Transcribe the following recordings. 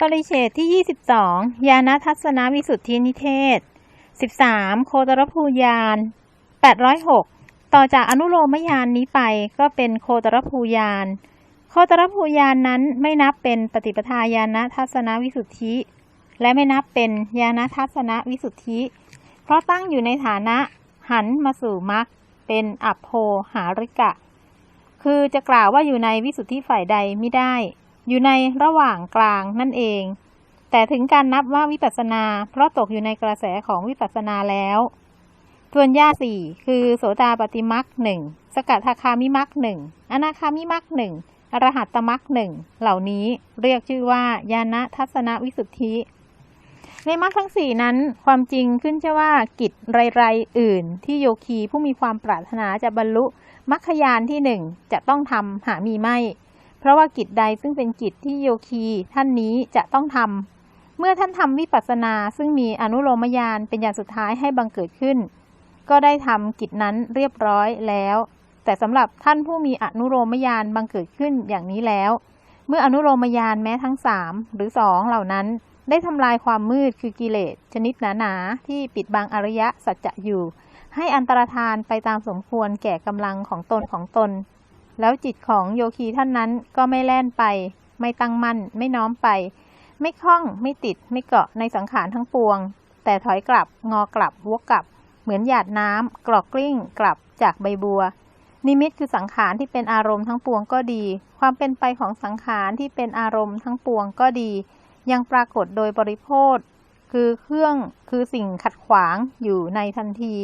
ปริเฉดที่ 22 ยาณทัศนวิสุทธินิเทศ 13 โคตรภูยาน 806 ต่อจากอนุโลมยานนี้ไปก็เป็นโคตรภูยาน โคตรภูยานนั้นไม่นับเป็นปฏิปทาญาณทัศนวิสุทธิ และไม่นับเป็นญาณทัศนวิสุทธิ เพราะตั้งอยู่ในฐานะหันมาสู่มรรคเป็นอัปโพหาริกะ คือจะกล่าวว่าอยู่ในวิสุทธิฝ่ายใดไม่ได้ อยู่ในระหว่างกลางนั่นเอง แต่ถึงการนับว่าวิปัสนา เพราะตกอยู่ในกระแสของวิปัสนาแล้วส่วนญาสี่คือโสดาปฏิมักหนึ่งสกัทาคามิมักหนึ่งอนาคามิมักหนึ่งอรหัตตมักหนึ่งเหล่านี้เรียกชื่อว่า ญาณทัศนวิสุทธิ ในมรรคทั้งสี่นั้นความจริงขึ้นชื่อว่ากิจไรๆอื่น ที่โยคีผู้มีความปรารถนาจะบรรลุมรรคยานที่หนึ่งจะต้องทำหามีไม่ ราะว่ากิจใดซึ่งเป็นกิจที่โยคีท่านนี้จะต้องทำเมื่อท่านทำวิปัสสนาซึ่งมีอนุโลมยานเป็นอย่างสุดท้ายให้บังเกิดขึ้น ก็ได้ทำกิจนั้นเรียบร้อยแล้ว แต่สำหรับท่านผู้มีอนุโลมยานบังเกิดขึ้นอย่างนี้แล้ว เมื่ออนุโลมยานแม้ทั้งสามหรือสองเหล่านั้นได้ทำลายความมืดคือกิเลสชนิดหนาๆที่ปิดบังอริยสัจจะอยู่ ให้อันตรธานไปตามสมควรแก่กำลังของตนของตน แล้วจิตของโยคีท่านนั้นก็ไม่แล่นไป ไม่ตั้งมั่น ไม่น้อมไป ไม่คล้องไม่ติดไม่เกาะในสังขารทั้งปวง แต่ถอยกลับงอกลับวกกลับ เหมือนหยาดน้ำกรอกกลิ้งกลับจากใบบัว นิมิตคือสังขารที่เป็นอารมณ์ทั้งปวงก็ดี ความเป็นไปของสังขารที่เป็นอารมณ์ทั้งปวงก็ดี ยังปรากฏโดยบริโภคคือเครื่องคือสิ่งขัดขวางอยู่ในทันที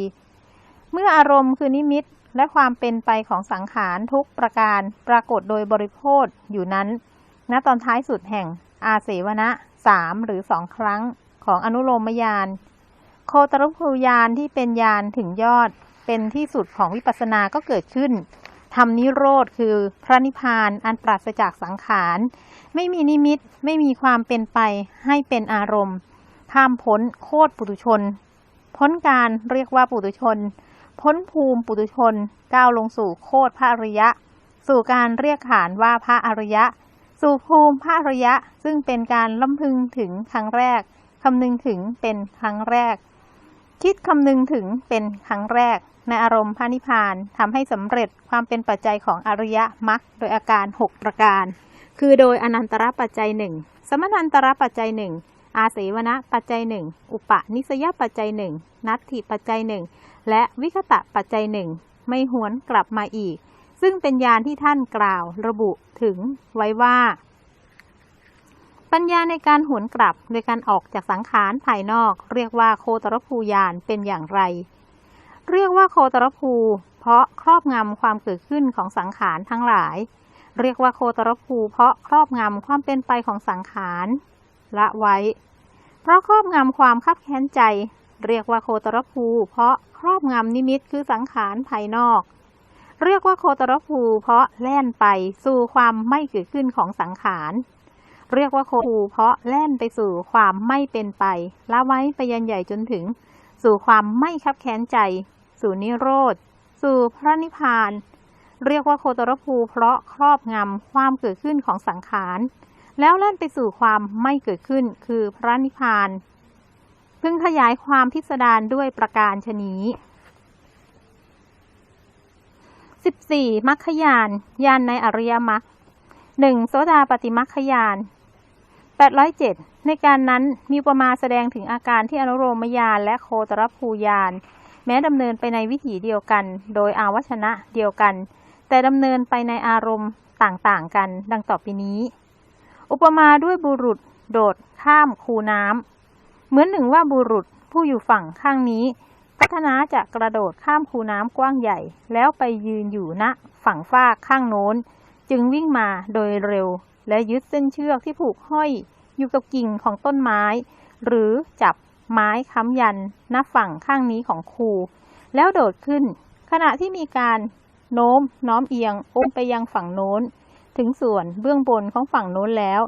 เมื่ออารมณ์คือนิมิต และความเป็นไปของสังขารทุกประการปรากฏโดยบริโภคอยู่นั้น ณตอนท้ายสุดแห่งอาเสวนะสามหรือสองครั้งของอนุโลมยาน โคตรภูยานที่เป็นยานถึงยอดเป็นที่สุดของวิปัสสนาก็เกิดขึ้นทำนิโรธคือพระนิพพานอันปราศจากสังขาร ไม่มีนิมิตไม่มีความเป็นไปให้เป็นอารมณ์ ข้ามพ้นโคตรปุถุชน พ้นการเรียกว่าปุถุชน พ้นภูมิปุถุชนก้าวลงสู่โคตรพระอริยะ สู่การเรียกขานว่าพระอริยะ สู่ภูมิพระอริยะซึ่งเป็นการล้ำพึงถึงครั้งแรกคำนึงถึงเป็นครั้งแรก คิดคำนึงถึงเป็นครั้งแรก ในอารมณ์พระนิพพานทำให้สำเร็จความเป็นปัจจัยของอริยมรรคโดยอาการ 6 ประการ คือโดยอนันตรปัจจัยหนึ่งสมนันตรปัจจัยหนึ่งอาเสวนะปัจจัยหนึ่งอุปนิสยปัจจัยหนึ่งนัตถิปัจจัยหนึ่ง และวิคตะปัจจัยหนึ่งไม่หวนกลับมาอีก ซึ่งเป็นยานที่ท่านกล่าวระบุถึงไว้ว่า ปัญญาในการหวนกลับโดยการออกจากสังขารภายนอก เรียกว่าโคตรภูยานเป็นอย่างไร เรียกว่าโคตรภู เพราะครอบงำความเกิดขึ้นของสังขารทั้งหลาย เรียกว่าโคตรภูเพราะครอบงำความเป็นไปของสังขารละไว้ เพราะครอบงำความคับแค้นใจ เรียกว่าโคตรภู เพราะครอบงำนิมิตคือสังขารภายนอก เรียกว่าโคตรภู เพราะแล่นไปสู่ความไม่เกิดขึ้นของสังขารเรียกว่าโคภูเพราะแล่นไปสู่ความไม่เป็นไปละไว้ไปยันใหญ่จนถึง สู่ความไม่คับแค้นใจ สู่นิโรธ สู่พระนิพพาน เรียกว่าโคตรภูเพราะครอบงำความเกิดขึ้นของสังขาร แล้วเล่นไปสู่ความไม่เกิดขึ้นคือพระนิพพาน พึงขยายความพิสดารด้วยประการชนี้ 14. มัคคยานยานในอริยมรรคหนึ่งโสดาปฏิมัคคยาน807 ในการนั้นมีประมาแสดงถึงอาการที่อนุโลมยานและโคตรภูยาน แม้ดำเนินไปในวิถีเดียวกัน โดยอาวชนะเดียวกัน แต่ดำเนินไปในอารมณ์ต่างๆกัน ดังต่อไปนี้ อุปมาด้วยบุรุษ โดดข้ามคูน้ำ เหมือนหนึ่งว่าบุรุษผู้อยู่ฝั่งข้างนี้ พัฒนาจะกระโดดข้ามคูน้ำกว้างใหญ่ แล้วไปยืนอยู่ณฝั่งฟากข้างโน้น จึงวิ่งมาโดยเร็ว และยึดเส้นเชือกที่ผูกห้อย อยู่กับกิ่งของต้นไม้ หรือจับไม้ค้ำยันณฝั่งข้างนี้ของคูแล้วโดดขึ้น ขณะที่มีการโน้มน้อมเอียงโอ้มไปยังฝั่งโน้น ถึงส่วนเบื้องบนของฝั่งโน้นแล้ว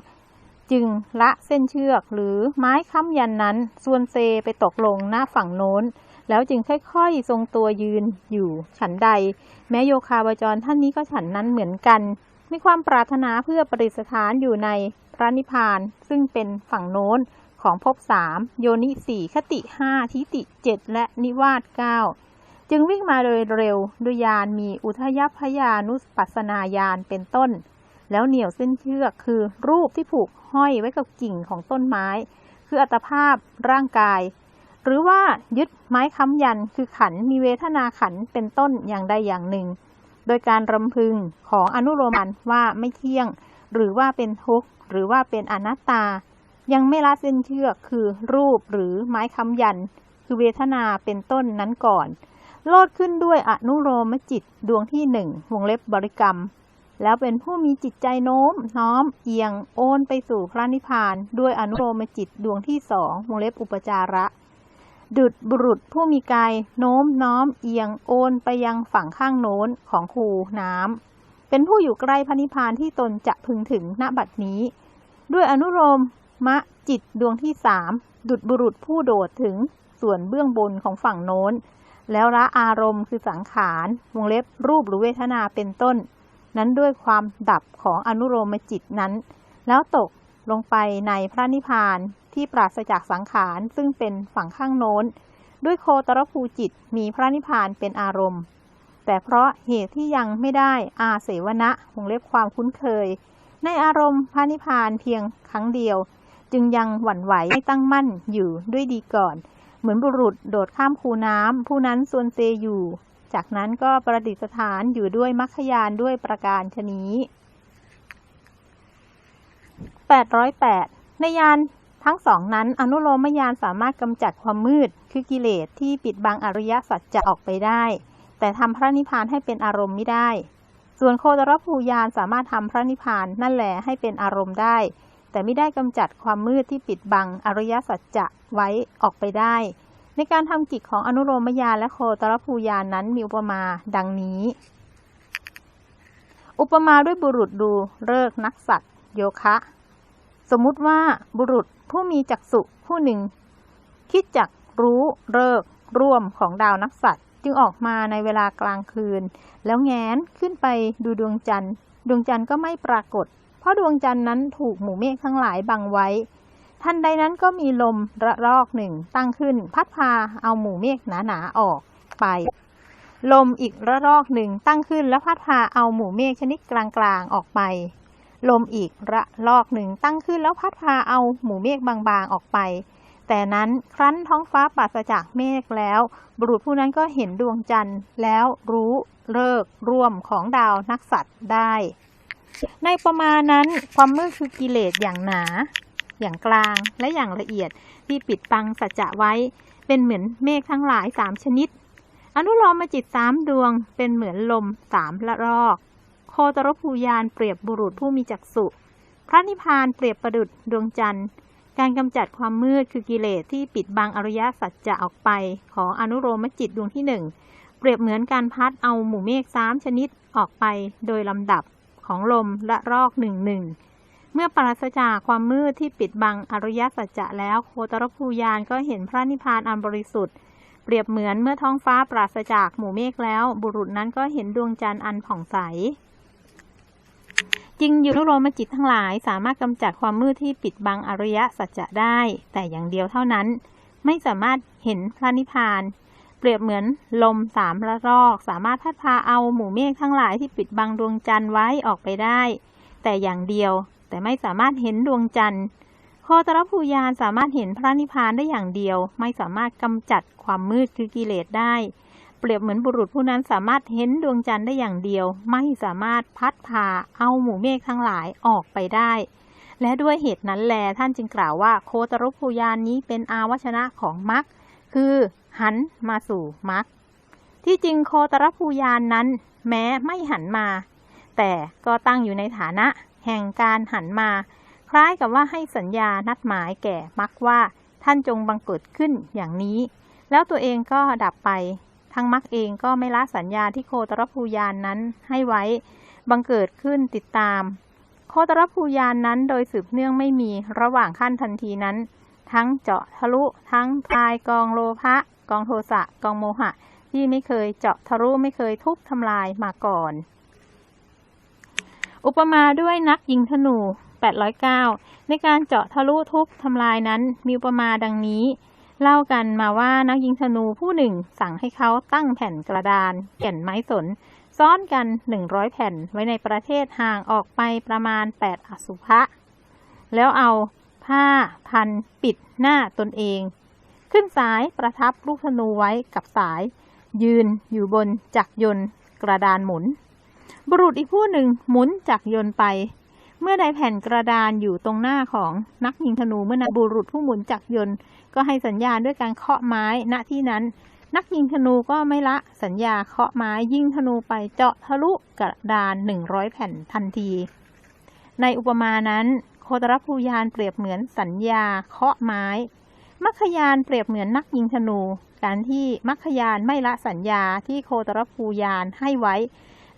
จึงละเส้นเชือกหรือไม้ค้ำยันนั้นส่วนเซไปตกลงหน้าฝั่งโน้น แล้วจึงค่อยๆ ทรงตัวยืนอยู่ฉันใด แม้โยคาบาจรท่านนี้ก็ฉันนั้นเหมือนกันในมีความปรารถนาเพื่อประดิษฐานอยู่ในพระนิพพาน ซึ่งเป็นฝั่งโน้นของภพสามโยนิสี่คติห้าทิติเจ็ดและนิวาสเก้าจึงวิ่งมาโดยเร็วด้วยยานมีอุทยพยานุปัสสนาญาณเป็นต้น แล้วเหนี่ยวเส้นเชือกคือรูปที่ผูกห้อยไว้กับกิ่งของต้นไม้ คืออัตภาพร่างกาย หรือว่ายึดไม้ค้ำยันคือขันมีเวทนาขันเป็นต้นอย่างใดอย่างหนึ่ง โดยการรำพึงของอนุโลมันว่าไม่เที่ยง หรือว่าเป็นทุกข์หรือว่าเป็นอนัตตา ยังไม่ละเส้นเชือกคือรูปหรือไม้ค้ำยัน คือเวทนาเป็นต้นนั้นก่อน โลดขึ้นด้วยอนุโลมจิตดวงที่หนึ่งวงเล็บบริกรรม แล้วเป็นผู้มีจิตใจโน้ม น้อม เอียงโอนไปสู่พระนิพพาน ด้วยอนุโลมจิตดวงที่สองวงเล็บอุปจาระ ดุดบุรุษผู้มีกายโน้มน้อม เอียงโอนไปยังฝั่งข้างโน้นของคูน้ำเป็นผู้อยู่ใกล้พระนิพพานที่ตนจะพึงถึงณบัดนี้ ด้วยอนุโลมมะจิตดวงที่สามดุดบุรุษผู้โดดถึงส่วนเบื้องบนของฝั่งโน้น แล้วละอารมณ์คือสังขารวงเล็บรูปหรือเวทนาเป็นต้น นั้นด้วยความดับของอนุโลมจิตนั้น แล้วตกลงไปในพระนิพพานที่ปราศจากสังขารซึ่งเป็นฝั่งข้างโน้น ด้วยโคตรภูจิตมีพระนิพพานเป็นอารมณ์ แต่เพราะเหตุที่ยังไม่ได้อาเสวนะวงเล็บความคุ้นเคย ในอารมณ์พระนิพพานเพียงครั้งเดียว จึงยังหวั่นไหวไม่ตั้งมั่นอยู่ด้วยดีก่อน เหมือนบุรุษโดดข้ามคูน้ำผู้นั้นส่วนเซอยู่ จากนั้นก็ประดิษฐานอยู่ด้วยมัคคยานด้วยประการชนี้ 808 ในยานทั้งสองนั้น อนุโลมยานสามารถกำจัดความมืด คือกิเลสที่ปิดบังอริยสัจจะออกไปได้ แต่ทำพระนิพพานให้เป็นอารมณ์ไม่ได้ ส่วนโคตรภูยานสามารถทำพระนิพพานนั่นแหละให้เป็นอารมณ์ได้ แต่ไม่ได้กำจัดความมืดที่ปิดบังอริยสัจจะไว้ออกไปได้ ในการทำกิจของอนุโลมยานและโคตรภูยานนั้นมีอุปมาดังนี้ อุปมาด้วยบุรุษดูเลิกนักสัตว์ โยคะ สมมุติว่าบุรุษผู้มีจักษุผู้หนึ่ง คิดจักรู้เลิกร่วมของดาวนักสัตว์ จึงออกมาในเวลากลางคืน แล้วแงนขึ้นไปดูดวงจันทร์ ดวงจันทร์ก็ไม่ปรากฏ เพราะดวงจันทร์นั้นถูกหมู่เมฆทั้งหลายบังไว้ ทันใดนั้นก็มีลมระลอกหนึ่งตั้งขึ้น พัดพาเอาหมู่เมฆหนาๆออกไป ลมอีกระลอกหนึ่งตั้งขึ้นแล้วพัดพาเอาหมู่เมฆชนิดกลางๆออกไป ลมอีกระลอกหนึ่งตั้งขึ้นแล้วพัดพาเอาหมู่เมฆบางๆออกไป แต่นั้นครั้นท้องฟ้าปราศจากเมฆแล้ว บุรุษผู้นั้นก็เห็นดวงจันทร์แล้วรู้เลิกร่วมของดาวนักสัตว์ได้ ในประมาณนั้นความมืดคือกิเลสอย่างหนา อย่างกลางและอย่างละเอียดที่ปิดบังสัจจะไว้ เป็นเหมือนเมฆทั้งหลายสามชนิด อนุโลมจิตสามดวง เป็นเหมือนลมสามละรอก โคตรภูยานเปรียบบุรุษผู้มีจักษุ พระนิพพานเปรียบประดุจดวงจันทร์ การกำจัดความมืดคือกิเลสที่ปิดบังอริยสัจจะออกไป ของอนุโลมจิตดวงที่หนึ่งเปรียบเหมือนการพัดเอาหมู่เมฆสามชนิดออกไปโดยลำดับของลมและรอกหนึ่งหนึ่ง เมื่อปราศจากความมืดที่ปิดบังอริยสัจจะแล้วโคตรภูยานก็เห็นพระนิพพานอันบริสุทธิ์ เปรียบเหมือนเมื่อท้องฟ้าปราศจากหมู่เมฆแล้ว บุรุษนั้นก็เห็นดวงจันทร์อันผ่องใสจริงอยู่นุโลมจิตทั้งหลายสามารถกำจัดความมืดที่ปิดบังอริยสัจจะได้ แต่อย่างเดียวเท่านั้น ไม่สามารถเห็นพระนิพพาน เปรียบเหมือนลมสามระลอก สามารถพัดพาเอาหมู่เมฆทั้งหลายที่ปิดบังดวงจันทร์ไว้ออกไปได้ แต่อย่างเดียว แต่ไม่สามารถเห็นดวงจันทร์โคตรภูยานสามารถเห็นพระนิพพานได้อย่างเดียว ไม่สามารถกำจัดความมืดคือกิเลสได้ เปรียบเหมือนบุรุษผู้นั้นสามารถเห็นดวงจันทร์ได้อย่างเดียว ไม่สามารถพัดพาเอาหมู่เมฆทั้งหลายออกไปได้ และด้วยเหตุนั้นแลท่านจึงกล่าวว่าโคตรภูยานนี้เป็นอาวชนะของมรรคคือหันมาสู่มรรคที่จริงโคตรภูยานนั้น แม้ไม่หันมา แต่ก็ตั้งอยู่ในฐานะ แห่งการหันมา คล้ายกับว่าให้สัญญานัดหมายแก่มรรคว่าท่านจงบังเกิดขึ้นอย่างนี้ แล้วตัวเองก็ดับไป ทั้งมรรคเองก็ไม่ละสัญญาที่โคตรภูยานนั้นให้ไว้ บังเกิดขึ้นติดตาม โคตรภูยานนั้นโดยสืบเนื่องไม่มีระหว่างขั้นทันทีนั้น ทั้งเจาะทะลุ ทั้งทายกองโลภะกองโทสะกองโมหะ ที่ไม่เคยเจาะทะลุไม่เคยทุบทำลายมาก่อน อุปมาด้วยนักยิงธนู 809 ในการเจาะทะลุทุบทำลายนั้นมีอุปมาดังนี้ เล่ากันมาว่านักยิงธนูผู้หนึ่งสั่งให้เขาตั้งแผ่นกระดาน แก่นไม้สน ซ้อนกัน 100 แผ่นไว้ในประเทศห่างออกไปประมาณ 8 อสุภะ แล้วเอาผ้าพันปิดหน้าตนเอง ขึ้นสายประทับลูกธนูไว้กับสาย ยืนอยู่บนจักรยนต์กระดานหมุน บุรุษอีกผู้หนึ่งหมุนจักรยนต์ไป เมื่อได้แผ่นกระดานอยู่ตรงหน้าของนักยิงธนูเมื่อนั้นบุรุษผู้หมุนจักรยนต์ก็ให้สัญญาณด้วยการเคาะไม้ณที่นั้น นักยิงธนูก็ไม่ละสัญญาเคาะไม้ยิงธนูไปเจาะทะลุกระดานหนึ่งร้อยแผ่นทันที ในอุปมานั้นโคตรภูยานเปรียบเหมือนสัญญาเคาะไม้มัคคยานเปรียบเหมือนนักยิงธนู การที่มัคคยานไม่ละสัญญาที่โคตรภูยานให้ไว้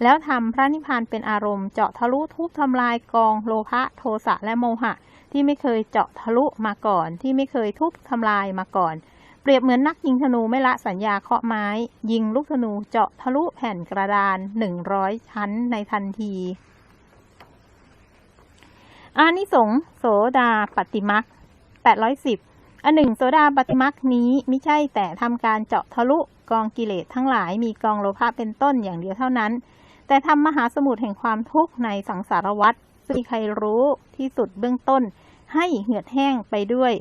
แล้วทำพระนิพพานเป็นอารมณ์เจาะทะลุทุบทำลายกองโลภะโทสะและโมหะ ที่ไม่เคยเจาะทะลุมาก่อน ที่ไม่เคยทุบทำลายมาก่อน เปรียบเหมือนนักยิงธนูไม่ละสัญญาเคาะไม้ ยิงลูกธนูเจาะทะลุแผ่นกระดานหนึ่งร้อยชั้นในทันทีอานิสงส์โสดาปฏิมักแปดร้อยสิบอันหนึ่งโสดาปฏิมักนี้ไม่ใช่แต่ทำการเจาะทะลุกองกิเลสทั้งหลายมีกองโลภะเป็นต้นอย่างเดียวเท่านั้น แต่ทำมหาสมุทรแห่งความทุกข์ในสังสารวัฏซึ่งมีใครรู้ที่สุดเบื้องต้น ให้เหือดแห้งไปด้วย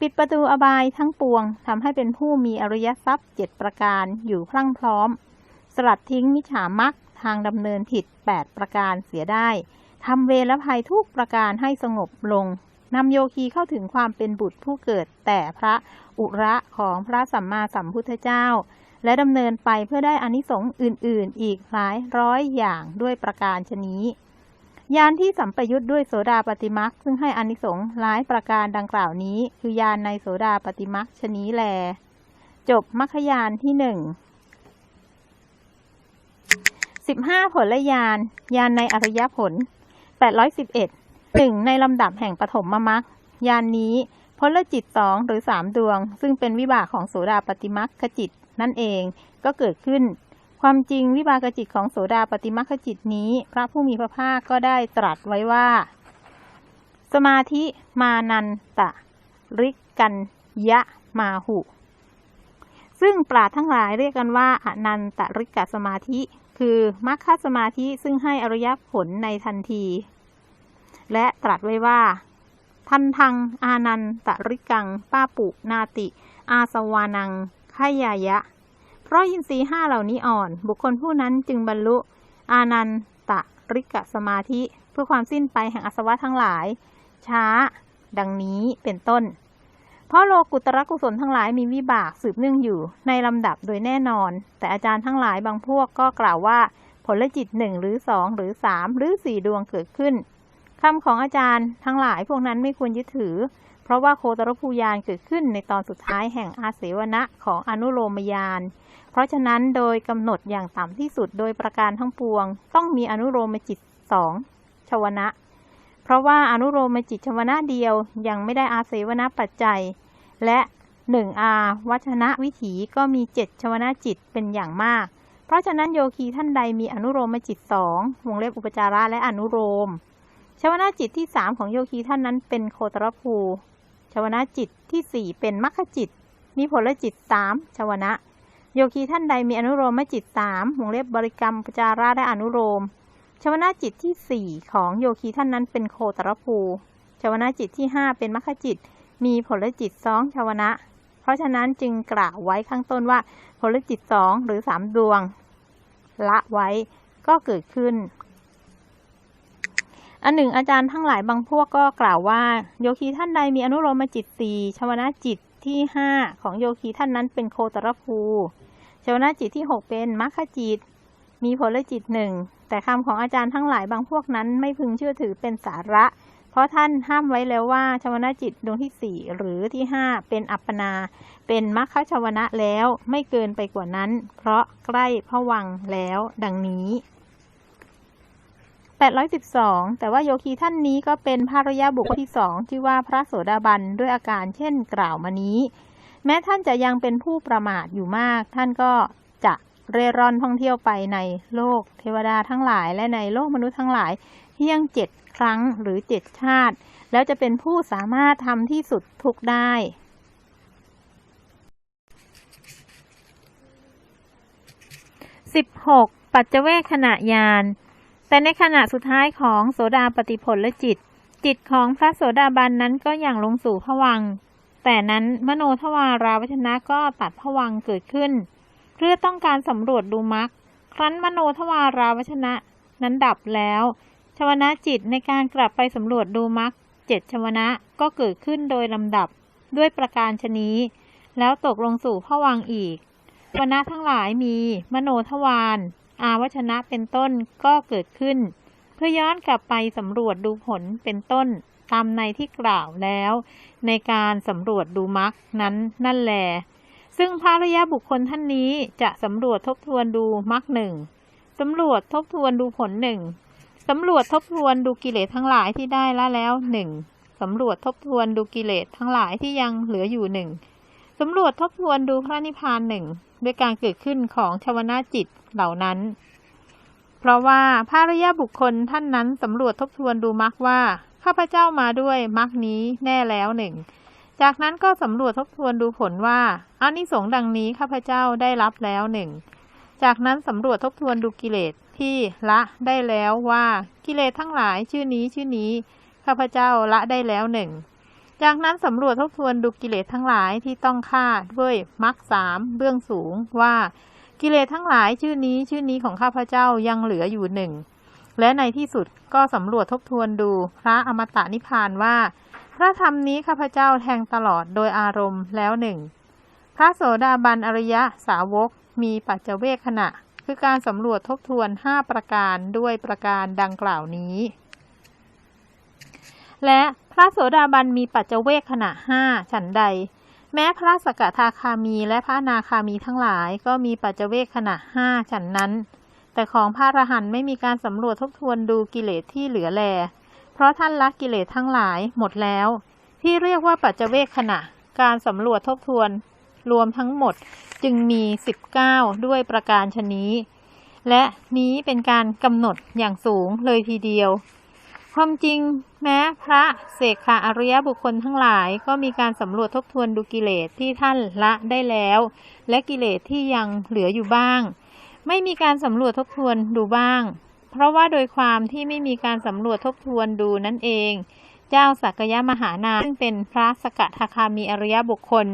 ปิดประตูอบายทั้งปวงทำให้เป็นผู้มีอริยทรัพย์เจ็ดประการอยู่พรั่งพร้อม สลัดทิ้งมิจฉามักทางดำเนินผิดแปดประการเสียได้ทำเวรละภัยทุกประการให้สงบลงนำโยคีเข้าถึงความเป็นบุตรผู้เกิดแต่พระอุระของพระสัมมาสัมพุทธเจ้า และดำเนินไปเพื่อได้อานิสงส์อื่น ๆ อีกหลายร้อยอย่างด้วยประการชนี้ยานที่สัมปยุทธ์ด้วยโสดาปฏิมักซึ่งให้อานิสงส์หลายประการดังกล่าวนี้ คือยานในโสดาปฏิมักชนี้แล จบมัคคยานที่หนึ่งสิบห้าผลยานยานในอริยผลแปดร้อยสิบเอ็ดหนึ่งในลำดับแห่งปฐมมรรคยานนี้พลจิตสองหรือสามดวง ซึ่งเป็นวิบากของโสดาปฏิมัคคจิต นั่นเองก็เกิดขึ้น ความจริงวิบากจิตของโสดาปฏิมัคคจิตนี้ พระผู้มีพระภาคก็ได้ตรัสไว้ว่า สมาธิมานันตะ ริกันยะมาหุ ซึ่งปราดทั้งหลายเรียกกันว่าอนันตริกสมาธิ คือมรรคสมาธิซึ่งให้อริยผลในทันที และตรัสไว้ว่าทันทังอานันตริกัง ป้าปุนาติ อาสวานัง ขยายะ เพราะยินทรีย์ห้าเหล่านี้อ่อน บุคคลผู้นั้นจึงบรรลุ อานันตริกสมาธิ เพื่อความสิ้นไปแห่งอสวะทั้งหลาย ช้า ดังนี้เป็นต้น เพราะโลกุตรกุศลทั้งหลายมีวิบากสืบเนื่องอยู่ในลำดับโดยแน่นอน แต่อาจารย์ทั้งหลายบางพวกก็กล่าวว่า ผลจิตหนึ่งหรือสองหรือสามหรือสี่ดวงเกิดขึ้น คำของอาจารย์ทั้งหลายพวกนั้นไม่ควรยึดถือ เพราะว่าโคตรภูยานเกิดขึ้นในตอนสุดท้ายแห่งอาเสวนะของอนุโลมยาน เพราะฉะนั้นโดยกำหนดอย่างต่ำที่สุดโดยประการทั้งปวง ต้องมีอนุโลมจิตสองชวนะ เพราะว่าอนุโลมจิตชวนะเดียวยังไม่ได้อาเสวนะปัจจัย และหนึ่งอาวัชนะวิถีก็มีเจ็ดชวนะจิตเป็นอย่างมาก เพราะฉะนั้นโยคีท่านใดมีอนุโลมจิตสองวงเล็บอุปจาระและอนุโลม ชวนาจิตที่สามของโยคีท่านนั้นเป็นโคตรภูชวนาจิตที่สี่เป็นมัคคจิตมีผลจิตสามชวนะ โยคีท่านใดมีอนุโลมจิตสามวงเล็บบริกรรมปจาระและอนุโลมชวนาจิตที่สี่ของโยคีท่านนั้นเป็นโคตรภูชวนาจิตที่ห้าเป็นมัคคจิต มีผลจิตสองชวนะ เพราะฉะนั้นจึงกล่าวไว้ข้างต้นว่าผลจิตสองหรือสามดวง ละไว้ก็เกิดขึ้น อันหนึ่งอาจารย์ทั้งหลายบางพวกก็กล่าวว่า โยคีท่านใดมีอนุโลมจิตสี่ชวนะจิตที่ห้าของโยคีท่านนั้นเป็นโคตรภูชวนะจิตที่หกเป็นมัคคจิต มีผลจิตหนึ่งแต่คำของอาจารย์ทั้งหลายบางพวกนั้นไม่พึงเชื่อถือเป็นสาระ เพราะท่านห้ามไว้แล้วว่าชวนะจิตดวงที่สี่หรือที่ห้าเป็นอัปปนา เป็นมัคคชวนะแล้วไม่เกินไปกว่านั้น เพราะใกล้พวังแล้วดังนี้ 812 แต่ว่าโยคีท่านนี้ก็เป็นภารยาบุคคลที่สองที่ว่าพระโสดาบันด้วยอาการเช่นกล่าวมานี้ แม้ท่านจะยังเป็นผู้ประมาทอยู่มาก ท่านก็จะเร่ร่อนท่องเที่ยวไปในโลกเทวดาทั้งหลายและในโลกมนุษย์ทั้งหลายเพียงเจ็ดครั้งหรือเจ็ดชาติ แล้วจะเป็นผู้สามารถทำที่สุดทุกได้ 16. ปัจเจเวคขณะยาน แต่ในขณะสุดท้ายของโสดาปฏิผลและจิต จิตของพระโสดาบันนั้นก็อย่างลงสู่ผวัง แต่นั้นมโนทวาราวัชนะก็ตัดผวังเกิดขึ้น เพื่อต้องการสำรวจดูมรรคครั้นมโนทวาราวัชนะนั้นดับแล้วชวนะจิตในการกลับไปสำรวจดูมรรคเจ็ดชวนะก็เกิดขึ้นโดยลำดับด้วยประการชนี้ แล้วตกลงสู่ผวังอีกชวนะทั้งหลายมี มโนทวาร อาวัชนะเป็นต้นก็เกิดขึ้น เพื่อย้อนกลับไปสำรวจดูผลเป็นต้นตามในที่กล่าวแล้ว ในการสำรวจดูมรรคนั้นนั่นแหลซึ่งพระริยบุคคลท่านนี้จะสำรวจทบทวนดูมรรคหนึ่งสำรวจทบทวนดูผลหนึ่งสำรวจทบทวนดูกิเลสทั้งหลายที่ได้ละแล้วหนึ่งสำรวจทบทวนดูกิเลสทั้งหลายที่ยังเหลืออยู่หนึ่งสำรวจทบทวนดูพระนิพพานหนึ่งด้วยการเกิดขึ้นของชวนาจิต เหล่านั้น เพราะว่าพระริยบุคคลท่านนั้นสำรวจทบทวนดูมรรคว่า ข้าพเจ้ามาด้วยมรรคนี้แน่แล้วหนึ่ง จากนั้นก็สำรวจทบทวนดูผลว่าอานิสงส์ดังนี้ข้าพเจ้าได้รับแล้วหนึ่ง จากนั้นสำรวจทบทวนดูกิเลสที่ละได้แล้วว่ากิเลสทั้งหลายชื่อนี้ชื่อนี้ ข้าพเจ้าละได้แล้วหนึ่งจากนั้นสำรวจทบทวนดูกิเลสทั้งหลายที่ต้องฆ่าด้วยมรรคสามเบื้องสูงว่า กิเลสทั้งหลายชื่อนี้ชื่อนี้ของข้าพเจ้ายังเหลืออยู่หนึ่ง และในที่สุดก็สำรวจทบทวนดูพระอมตะนิพพานว่า พระธรรมนี้ข้าพเจ้าแทงตลอดโดยอารมณ์แล้วหนึ่ง พระโสดาบันอริยะสาวกมีปัจเจเวคขณะ คือการสำรวจทบทวน 5 ประการด้วยประการดังกล่าวนี้ และพระโสดาบันมีปัจเจเวคขณะห้าฉันใด แม้พระสกทาคามีและพระนาคามีทั้งหลายก็มีปัจเจเวคขณะห้าฉันนั้น แต่ของพระอรหันต์ไม่มีการสำรวจทบทวนดูกิเลสที่เหลือแล เพราะท่านละกิเลสทั้งหลายหมดแล้ว ที่เรียกว่าปัจเจเวคขณะ การสำรวจทบทวน รวมทั้งหมดจึงมี 19 ด้วยประการชนี้ และนี้เป็นการกำหนดอย่างสูงเลยทีเดียว ความจริงแม้พระเสกขาอริยบุคคลทั้งหลายก็มีการสำรวจทบทวนดูกิเลสที่ท่านละได้แล้ว และกิเลสที่ยังเหลืออยู่บ้าง ไม่มีการสำรวจทบทวนดูบ้าง เพราะว่าโดยความที่ไม่มีการสำรวจทบทวนดูนั่นเอง เจ้าสักยะมหานาซึ่งเป็นพระสกทาคามีอริยบุคคล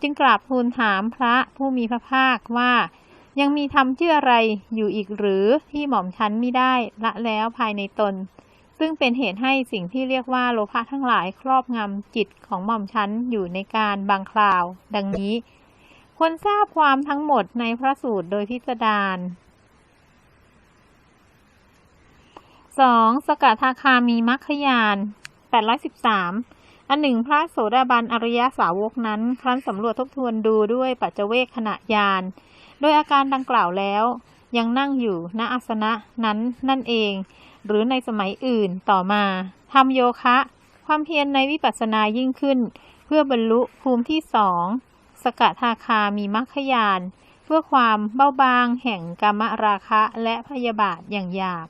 จึงกราบทูลถามพระผู้มีพระภาคว่ายังมีธรรมชื่ออะไรอยู่อีกหรือที่หม่อมชั้นไม่ได้ละแล้วภายในตน ซึ่งเป็นเหตุให้สิ่งที่เรียกว่าโลภะทั้งหลายครอบงำจิตของหม่อมชั้นอยู่ในการบางคราว ดังนี้ควรทราบความทั้งหมดในพระสูตรโดยพิสดาร 2. สกทาคามีมัคคยาน813อันหนึ่งพระโสดาบันอริยสาวกนั้น ครั้นสำรวจทบทวนดูด้วยปัจเจเวคขณะยาน โดยอาการดังกล่าวแล้ว ยังนั่งอยู่ณอาสนะนั้นนั่นเอง หรือในสมัยอื่นต่อมาทำโยคะ ความเพียรในวิปัสสนายิ่งขึ้น เพื่อบรรลุภูมิที่สองสกทาคามีมัคคยาน เพื่อความเบาบางแห่งกามราคะและพยาบาทอย่างหยาบ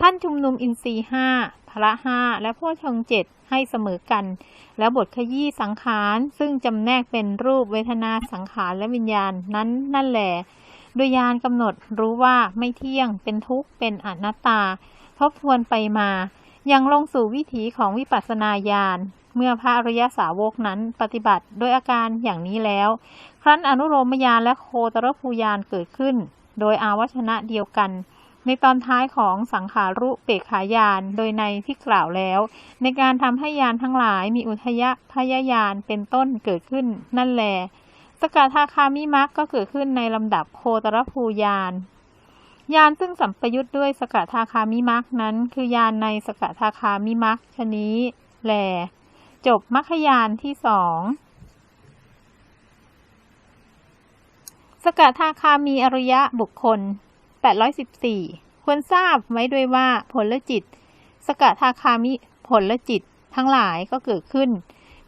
ท่านชุมนุมอินทรีห้าพระห้าและโพชงเจ็ดให้เสมอกัน แล้วบทขยี้สังขารซึ่งจำแนกเป็นรูปเวทนาสังขารและวิญญาณนั้นนั่นแหละโดยยานกำหนดรู้ว่าไม่เที่ยงเป็นทุกข์เป็นอนัตตา ทบทวนไปมายังลงสู่วิถีของวิปัสสนาญาณเมื่อพระอริยสาวกนั้นปฏิบัติโดยอาการอย่างนี้แล้ว ครั้นอนุโลมญาณและโคตรภูญาณเกิดขึ้น โดยอาวชนะเดียวกัน ในตอนท้ายของสังขารุเปกขายานโดยในที่กล่าวแล้ว ในการทำให้ยานทั้งหลายมีอุทยพยายานเป็นต้นเกิดขึ้นนั่นแหลสกทาคามิมักก็เกิดขึ้นในลำดับโคตรภูยาน ยานซึ่งสัมปยุทธ์ด้วยสกทาคามิมักนั้น คือยานในสกทาคามิมักชนี้แหลจบมัคคยานที่สองสกทาคามีอริยะบุคคล 814 ควรทราบไว้ด้วยว่าผลจิต สกทาคามิผลจิตทั้งหลายก็เกิดขึ้น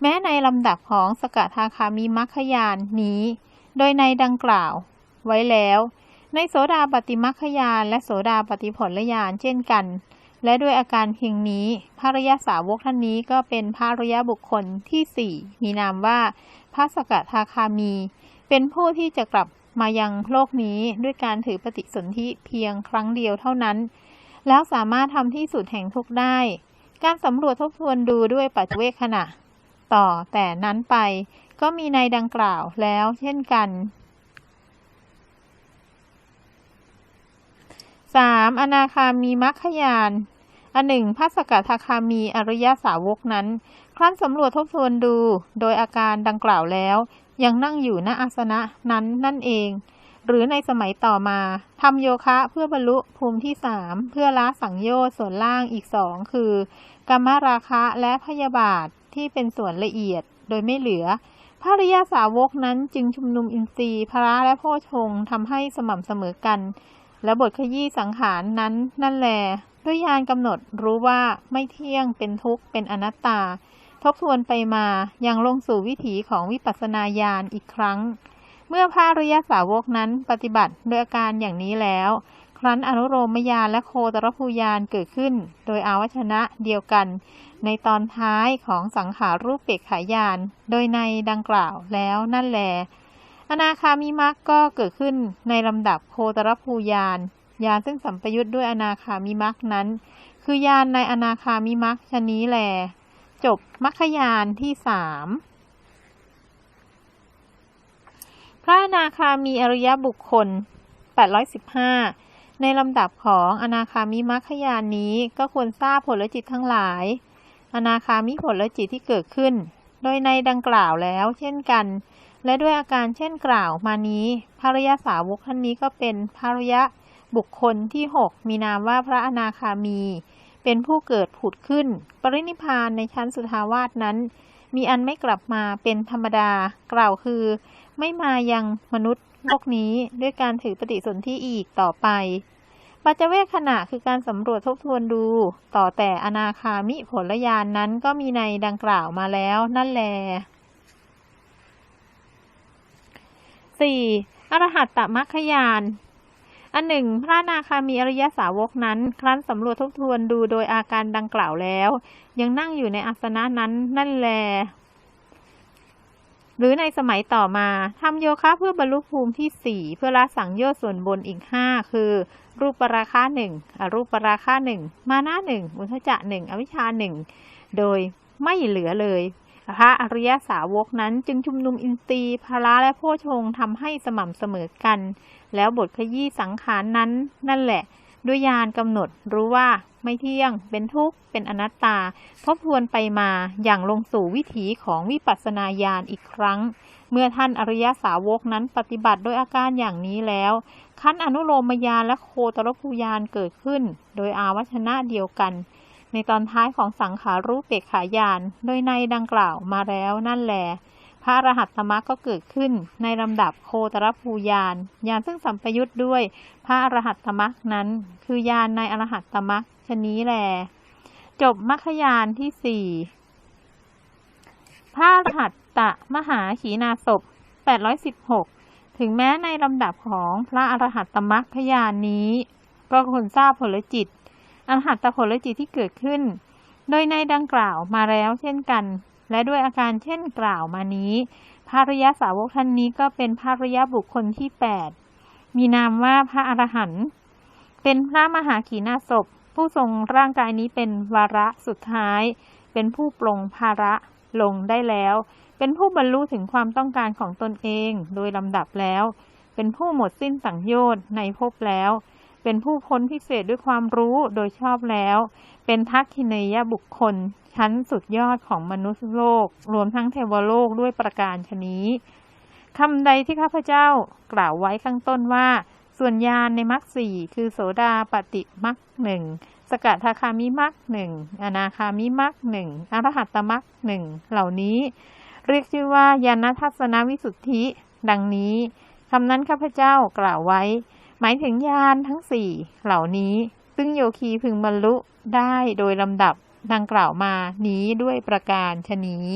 แม้ในลำดับของสกทาคามีมัคคยานนี้ โดยในดังกล่าวไว้แล้ว ในโสดาปฏิมัคคยานและโสดาปฏิผลยานเช่นกัน และด้วยอาการเพียงนี้พระริยสาวกท่านนี้ก็เป็นพระริยบุคคลที่สี่มีนามว่าพระสกทาคามี เป็นผู้ที่จะกลับมายังโลกนี้ด้วยการถือปฏิสนธิเพียงครั้งเดียวเท่านั้น แล้วสามารถทำที่สุดแห่งทุกได้ การสำรวจทบทวนดูด้วยปัจเจเวกขณะ ต่อแต่นั้นไปก็มีในดังกล่าวแล้วเช่นกัน 3. อนาคามีมัคคยาน อันหนึ่งพระสกทาคามีอริยสาวกนั้น ครั้นสำรวจทบทวนดู โดยอาการดังกล่าวแล้ว ยังนั่งอยู่ณอาสนะนั้นนั่นเอง หรือในสมัยต่อมาทำโยคะเพื่อบรรลุภูมิที่สามเพื่อละสังโยชน์ส่วนล่างอีกสองคือกรรมราคะและพยาบาทที่เป็นส่วนละเอียดโดยไม่เหลือพระอริยาสาวกนั้นจึงชุมนุมอินทรีย์พระและโพชงทำให้สม่ำเสมอกัน และบทขยี้สังขารนั้นนั่นแล ด้วยญาณกำหนดรู้ว่าไม่เที่ยงเป็นทุกข์เป็นอนัตตา ทบทวนไปมายังลงสู่วิถีของวิปัสสนาญาณอีกครั้ง เมื่อพระริยสาวกนั้นปฏิบัติด้วยอาการอย่างนี้แล้ว ครั้นอนุโลมญาณและโคตรภูญาณเกิดขึ้น โดยอาวชนะเดียวกัน ในตอนท้ายของสังขารูปเปกขายาน โดยในดังกล่าวแล้วนั่นแล อนาคามิมักก็เกิดขึ้นในลำดับโคตรภูยานยานซึ่งสัมปยุทธ์ด้วยอนาคามิมักนั้น คือยานในอนาคามิมักชนี้แลจบมัคคยานที่สามพระอนาคามีอริยบุคคล 815 ในลำดับของอนาคามิมัคคยานนี้ก็ควรทราบผลจิตทั้งหลาย อนาคามิผลจิตที่เกิดขึ้น โดยในดังกล่าวแล้ว เช่นกัน และด้วยอาการเช่นกล่าวมานี้ภริยสาวกท่านนี้ก็เป็นภริยบุคคลที่ 6 มีนามว่าพระอนาคามี เป็นผู้เกิดผุดขึ้น ปรินิพพานในชั้นสุทาวาสนั้น มีอันไม่กลับมาเป็นธรรมดา กล่าวคือ ไม่มายังมนุษย์โลกนี้ด้วยการถือปฏิสนธิอีกต่อไป ปัจเจเวคขณะคือการสำรวจทบทวนดู ต่อแต่อนาคามิผลญาณนนั้นก็มีในดังกล่าวมาแล้วนั่นแล 4. อรหัตตมัคคยาน อันหนึ่ง พระนาคามีอริยสาวกนั้น ครั้นสำรวจทบทวนดูโดยอาการดังกล่าวแล้ว ยังนั่งอยู่ในอาสนะนั้นนั่นแล หรือในสมัยต่อมาทำโยคะเพื่อบรรลุภูมิที่สี่เพื่อละสังโยชน์ส่วนบนอีกห้าคือ รูปปราคาหนึ่งอรูปปราคาหนึ่งมานะหนึ่งมุทจะหนึ่งอวิชชาหนึ่งโดยไม่เหลือเลย พระอริยสาวกนั้นจึงชุมนุมอินทรีย์พละและโพชงทำให้สม่ำเสมอกัน แล้วบทขยี้สังขารนนั้นนั่นแหละ ด้วยญาณกำหนดรู้ว่าไม่เที่ยง เป็นทุกข์ เป็นอนัตตา ทบทวนไปมาอย่างลงสู่วิถีของวิปัสสนาญาณอีกครั้ง เมื่อท่านอริยสาวกนั้นปฏิบัติโดยอาการอย่างนี้แล้ว ขั้นอนุโลมญาณและโคตรภูญาณเกิดขึ้น โดยอาวชนะเดียวกัน ในตอนท้ายของสังขารูปเปกขายาน โดยในดังกล่าวมาแล้วนั่นแหละพระอรหัตตมรรคก็เกิดขึ้นในลำดับโคตรภูยานยานซึ่งสัมปยุทธ์ด้วย พระอรหัตตมรรคนั้น คือยานในอรหัตตมรรคชนี้แหลจบมรรคยานที่สี่พระอรหัตตมหาขีนาศพ816 ถึงแม้ในลำดับของพระอรหัตตมรรคยานนี้ ก็ควรทราบผลจิต อรหัตผลจิตที่เกิดขึ้น โดยในดังกล่าวมาแล้วเช่นกัน และด้วยอาการเช่นกล่าวมานี้ ภาริยสาวกท่านนี้ก็เป็นภาริยบุคคลที่ 8 มีนามว่าพระอรหันต์เป็นพระมหาขีณาศพ ผู้ทรงร่างกายนี้เป็นวาระสุดท้าย เป็นผู้ปลงภาระลงได้แล้ว เป็นผู้บรรลุถึงความต้องการของตนเอง โดยลำดับแล้ว เป็นผู้หมดสิ้นสังโยชน์ในภพแล้ว เป็นผู้พ้นพิเศษด้วยความรู้โดยชอบแล้ว เป็นทักขิเนยบุคคล ชั้นสุดยอดของมนุษย์โลก รวมทั้งเทวโลกด้วยประการชนี้คำใดที่ข้าพเจ้ากล่าวไว้ข้างต้นว่า ส่วนญาณในมรรคสี่คือโสดาปฏิมรรคหนึ่งสกทาคามิมรรคหนึ่งอนาคามิมรรคหนึ่งอรหัตตมรรคหนึ่งเหล่านี้ เรียกชื่อว่าญาณทัศนวิสุทธิ ดังนี้คำนั้นข้าพเจ้ากล่าวไว้ หมายถึงญาณทั้งสี่เหล่านี้ ซึ่งโยคีพึงบรรลุได้โดยลำดับดังกล่าวมานี้ด้วยประการชนี้